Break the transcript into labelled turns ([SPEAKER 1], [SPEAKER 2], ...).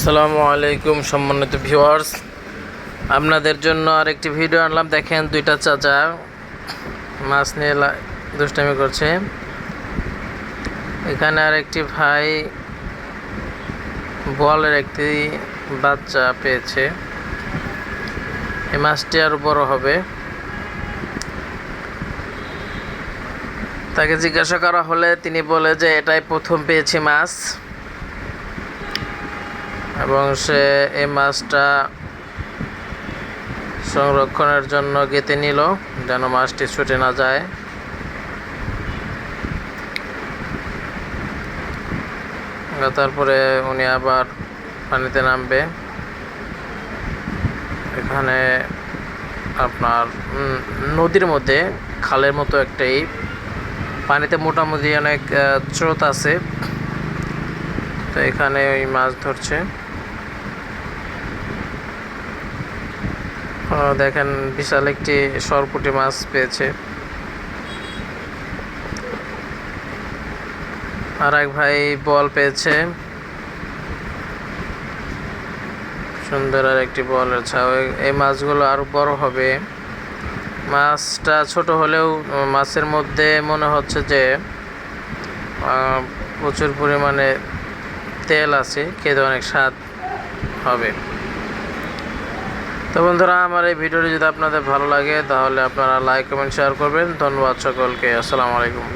[SPEAKER 1] আসসালামু আলাইকুম সম্মানিত ভিউয়ার্স। আপনাদের জন্য আরেকটি ভিডিও আনলাম। দেখেন দুইটা চাচা মাছ নিয়ে দুষ্টামি করছে। এখানে আরেকটি ভাই বলের একটি বাচ্চা পেয়েছে। এই মাছটি আরও বড় হবে। তাকে জিজ্ঞাসা করা হলে তিনি বলে যে, এটাই প্রথম পেয়েছি মাছ। এবং সে এই মাছটা সংরক্ষণের জন্য গেঁথে নিল, যেন মাছটি ছুটে না যায়। তারপরে উনি আবার পানিতে নামবে। এখানে আপনার নদীর মধ্যে, খালের মতো একটাই পানিতে মোটামুটি অনেক স্রোত আছে। তো এখানে ওই মাছ ধরছে। দেখেন বিশাল একটি সরপুটি মাছ পেয়েছে। আর এক ভাই বল পেয়েছে। সুন্দর আর একটি বলের ছাও এই- মাছগুলো আরও বড় হবে। মাছটা ছোট হলেও, মাছের মধ্যে মনে হচ্ছে যে প্রচুর পরিমাণে তেল আছে, খেতে অনেক স্বাদ হবে। তো বন্ধুরা, আমার এই ভিডিওটি যদি আপনাদের ভালো লাগে, তাহলে আপনারা লাইক কমেন্ট শেয়ার করবেন। ধন্যবাদ সকলকে। আসসালামু আলাইকুম।